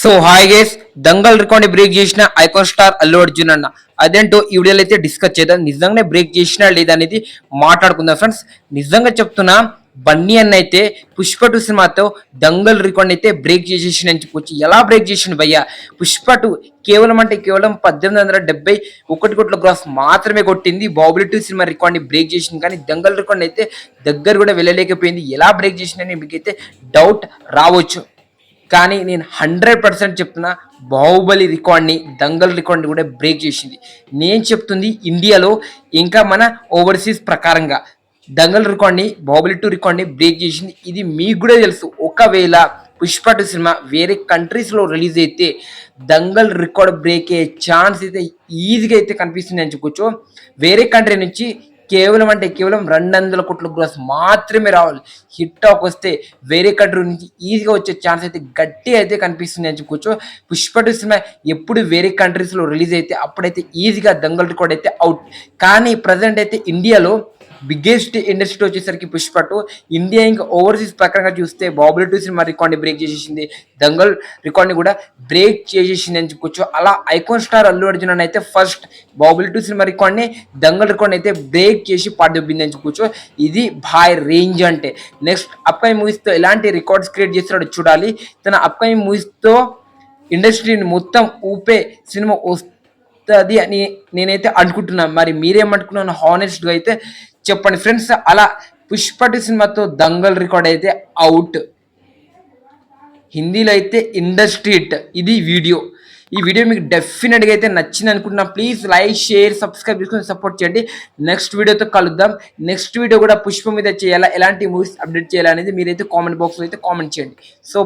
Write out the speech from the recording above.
So hi guys Dangal record break చేసిన icon star Allu Arjun అన్న. అదేంటో ఈ వీడియోలో అయితే డిస్కస్ చేద్దాం. నిజంగానే బ్రేక్ చేసినా లేదా అనేది మాట్లాడుకుందాం ఫ్రెండ్స్ నిజంగా చెప్తున్నా బన్నీ అన్న అయితే పుష్ప టూ సినిమాతో దంగల్ రికార్డ్ అయితే బ్రేక్ చేసేసిన చెప్పొచ్చు. ఎలా బ్రేక్ చేసిండు భయ్య? పుష్ప టూ కేవలం అంటే కేవలం పద్దెనిమిది వందల డెబ్బై ఒకటి కోట్ల గ్రాస్ మాత్రమే కొట్టింది. బాబులీ టూ సినిమా రికార్డ్ని బ్రేక్ చేసింది కానీ దంగల్ రికార్డ్ అయితే దగ్గర కూడా వెళ్ళలేకపోయింది. ఎలా బ్రేక్ చేసిందని మీకైతే డౌట్ రావచ్చు. కానీ నేను హండ్రెడ్ పర్సెంట్ చెప్తున్నా బాహుబలి రికార్డ్ని దంగల్ రికార్డ్ని కూడా బ్రేక్ చేసింది. నేను చెప్తుంది ఇండియాలో ఇంకా మన ఓవర్సీస్ ప్రకారంగా దంగల్ రికార్డ్ని బాహుబలి టూ రికార్డ్ని బ్రేక్ చేసింది. ఇది మీకు కూడా తెలుసు. ఒకవేళ పుష్ప టూ సినిమా వేరే కంట్రీస్లో రిలీజ్ అయితే దంగల్ రికార్డ్ బ్రేక్ అయ్యే ఛాన్స్ అయితే ఈజీగా అయితే కనిపిస్తుంది అని చెప్పుకోవచ్చు వేరే కంట్రీ నుంచి కేవలం అంటే కేవలం రెండు వందల కోట్ల గ్రోస్ మాత్రమే రావాలి. హిట్ టాక్ వస్తే వేరే కంట్రీ నుంచి ఈజీగా వచ్చే ఛాన్స్ అయితే గట్టి అయితే కనిపిస్తుంది అని చెప్పుకోవచ్చు పుష్ప టూ సినిమా ఎప్పుడు వేరే కంట్రీస్లో రిలీజ్ అయితే అప్పుడైతే ఈజీగా దంగల్ రికార్డ్ అయితే అవుట్. కానీ ప్రజెంట్ అయితే ఇండియాలో బిగ్గెస్ట్ ఇండస్ట్రీ వచ్చేసరికి పుష్ప టూ. ఇండియా ఇంకా ఓవర్సీస్ ప్రకారంగా చూస్తే బాబులి టూ సినిమా రికార్డ్ని బ్రేక్ చేసేసింది. దంగల్ రికార్డ్ని కూడా బ్రేక్ చేసేసింది అని చెప్పుకోవచ్చు అలా ఐకాన్ స్టార్ అల్లు అర్జున్ అని అయితే ఫస్ట్ బాబులి టూ సినిమా రికార్డ్ని దంగల్ రికార్డ్ని అయితే బ్రేక్ చేసి పాడదొబ్బింది అని చెప్పుకోవచ్చు ఇది భాయ్ రేంజ్ అంటే. నెక్స్ట్ అప్కమింగ్ మూవీస్తో ఎలాంటి రికార్డ్స్ క్రియేట్ చేస్తాడో చూడాలి. తన అప్కమింగ్ మూవీస్తో ఇండస్ట్రీని మొత్తం ఊపే సినిమా వస్తుంది అని నేనైతే అనుకుంటున్నాను మరి మీరేమనుకున్నాను హానెస్ట్గా అయితే చెప్పండి. ఫ్రెండ్స్ అలా పుష్పటి సినిమాతో దంగల్ రికార్డ్ అయితే అవుట్ హిందీలో అయితే ఇండస్ట్రీట్ ఇది వీడియో ఈ వీడియో మీకు డెఫినెట్గా అయితే నచ్చింది అనుకుంటున్నా. ప్లీజ్ లైక్ షేర్ సబ్స్క్రైబ్ చేసుకొని సపోర్ట్ చేయండి. నెక్స్ట్ వీడియోతో కలుద్దాం. నెక్స్ట్ వీడియో కూడా పుష్ప మీద చేయాలా? ఎలాంటి మూవీస్ అప్డేట్ చేయాలనేది మీరైతే కామెంట్ బాక్స్లో అయితే కామెంట్ చేయండి. సో